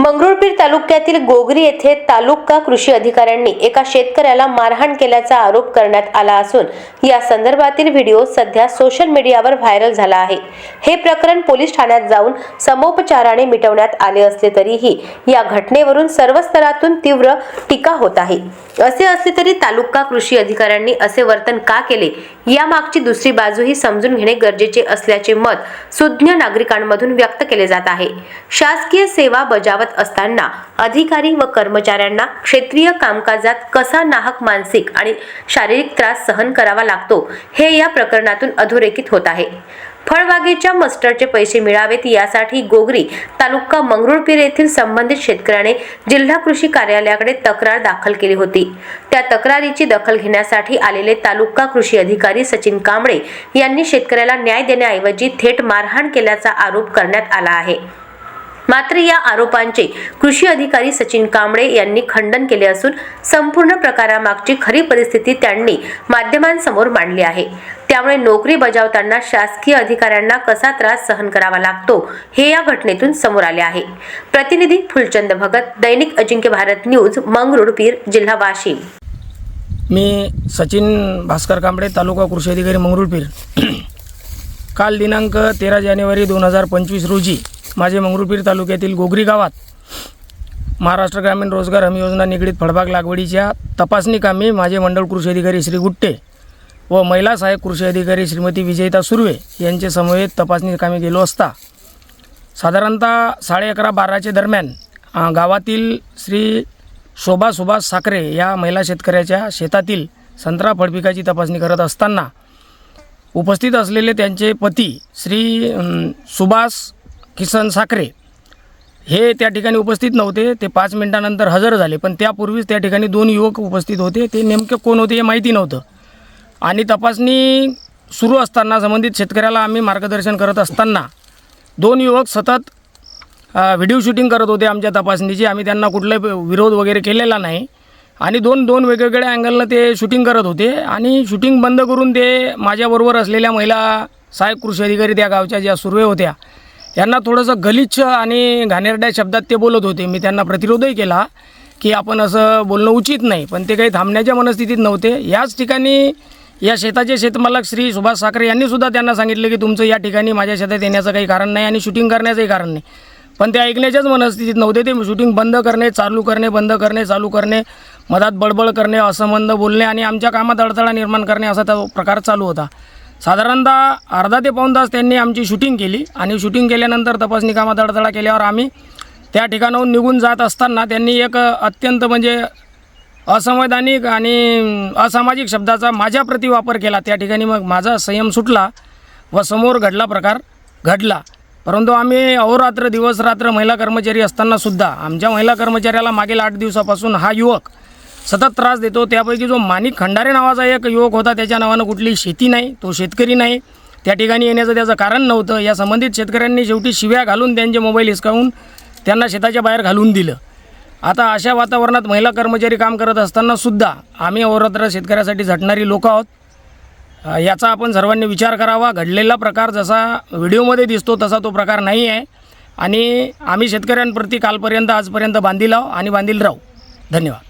मंगरुळपीर तालुक्यातील गोगरी येथे तालुका कृषी अधिकाऱ्यांनी एका शेतकऱ्याला मारहाण केल्याचा आरोप करण्यात आला असून या संदर्भातील व्हिडिओ सध्या सोशल मीडियावर व्हायरल झाला आहे. हे प्रकरण पोलीस ठाण्यात जाऊन समोपचाराने मिटवण्यात आले असले तरीही या घटनेवरून सर्व स्तरातून तीव्र टीका होत आहे. असे असले तरी तालुका कृषी अधिकाऱ्यांनी असे वर्तन का केले? यामागची दुसरी बाजूही समजून घेणे गरजेचे असल्याचे मत सुज्ञ नागरिकांमधून व्यक्त केले जात आहे. शासकीय सेवा बजावत असताना अधिकारी व कर्मचाऱ्यांना क्षेत्रीय कामकाजात कसा नाहक मानसिक आणि शारीरिक त्रास सहन करावा लागतो हे या प्रकरणातून अधोरेखित होत आहे. फळबागेच्या मस्टरचे पैसे मिळावेत यासाठी गोगरी तालुका मंगरुळपीर येथील संबंधित शेतकऱ्याने जिल्हा कृषी कार्यालयाकडे तक्रार दाखल केली होती. त्या तक्रारीची दखल घेण्यासाठी आलेले तालुका कृषी अधिकारी सचिन कांबळे यांनी शेतकऱ्याला न्याय देण्याऐवजी थेट मारहाण केल्याचा आरोप करण्यात आला आहे. मात्र या आरोपांचे कृषी अधिकारी सचिन कांबळे यांनी खंडन केले असून संपूर्ण प्रकारामागची खरी परिस्थिती त्यांनी माध्यमांसमोर मांडली आहे. त्यामुळे नोकरी बजावताना शासकीय अधिकाऱ्यांना कसा त्रास सहन करावा लागतो हे या घटनेतून समोर आले आहे. प्रतिनिधी फुलचंद भगत दैनिक अजिंक्य भारत न्यूज मंगरुळपीर जिल्हा वाशिम. मी सचिन भास्कर कांबळे तालुका कृषी अधिकारी मंगरुळपीर. काल दिनांक तेरा जानेवारी दोन हजार पंचवीस रोजी माझे मंगरुळपीर तालुक्यातील गोगरी गावात महाराष्ट्र ग्रामीण रोजगार हमी योजना निगडीत फळबाग लागवडीच्या तपासणी कामी माझे मंडळ कृषी अधिकारी श्री गुट्टे व महिला सहाय्यक कृषी अधिकारी श्रीमती विजयता सुर्वे यांचे समवेत तपासणी कामी गेलो असता. साधारणतः साडे अकरा बाराच्या दरम्यान गावातील श्री शोभा सुभाष साखरे या महिला शेतकऱ्याच्या शेतातील संत्रा फळपिकाची तपासणी करत असताना उपस्थित असलेले त्यांचे पती श्री सुभाष किसन साखरे हे त्या ठिकाणी उपस्थित नव्हते. ते पाच मिनिटानंतर हजर झाले. पण त्यापूर्वीच त्या ठिकाणी दोन युवक उपस्थित होते. ते नेमके कोण होते हे माहिती नव्हतं. आणि तपासणी सुरू असताना संबंधित शेतकऱ्याला आम्ही मार्गदर्शन करत असताना दोन युवक सतत व्हिडिओ शूटिंग करत होते आमच्या तपासणीची. आम्ही त्यांना कुठलाही विरोध वगैरे केलेला नाही. आणि दोन दोन वेगवेगळ्या अँगलनं ते शूटिंग करत होते. आणि शूटिंग बंद करून ते माझ्याबरोबर असलेल्या महिला सहाय्यक कृषी अधिकारी त्या गावच्या ज्या सुर्वे होत्या यांना थोडंसं गलिच्छ आणि घाणेरड्या शब्दात ते बोलत होते. मी त्यांना प्रतिरोधही केला की आपण असं बोलणं उचित नाही. पण ते काही थांबण्याच्या मनस्थितीत नव्हते. याच ठिकाणी या शेताचे शेतमालक श्री सुभाष साखरे यांनीसुद्धा त्यांना सांगितलं की तुमचं या ठिकाणी माझ्या शेतात येण्याचं काही कारण नाही आणि शूटिंग करण्याचंही कारण नाही. पण ते ऐकण्याच्याच मनस्थितीत नव्हते. ते शूटिंग बंद करणे चालू करणे बंद करणे चालू करणे मधात बडबड करणे असंबंध बोलणे आणि आमच्या कामात अडथळा निर्माण करणे असा तो प्रकार चालू होता. साधारणतः अर्धा ते पाऊण तास त्यांनी आमची शूटिंग केली. आणि शूटिंग केल्यानंतर तपासणी कामात अडथळा केल्यावर आम्ही त्या ठिकाणाहून निघून जात असताना त्यांनी एक अत्यंत म्हणजे असंवैधानिक आणि असामाजिक शब्दाचा माझ्याप्रती वापर केला. त्या ठिकाणी मग माझा संयम सुटला व समोर घडला प्रकार घडला. परंतु आम्ही अहोरात्र दिवसरात्र महिला कर्मचारी असतानासुद्धा आमच्या महिला कर्मचाऱ्याला मागील आठ दिवसापासून हा युवक सतत त्रास देतो. त्यापैकी जो माणिक खंडारे नावाचा एक युवक होता त्याच्या नावानं कुठली शेती नाही तो शेतकरी नाही. त्या ठिकाणी येण्याचं त्याचं कारण नव्हतं. या संबंधित शेतकऱ्यांनी शेवटी शिव्या घालून त्यांचे मोबाईल हिसकावून त्यांना शेताच्या बाहेर घालून दिलं. आता अशा वातावरणात महिला कर्मचारी काम करत असताना सुद्धा आम्ही अवरत्र शेतकऱ्यासाठी झटणारी लोक आहोत. याचा आपण सर्वांनी विचार करावा. घडलेला प्रकार जसा व्हिडिओमध्ये दिसतो तसा तो प्रकार नाही आहे. आणि आम्ही शेतकऱ्यांप्रती कालपर्यंत आजपर्यंत बांधील आहो आणि बांधील राहू. धन्यवाद.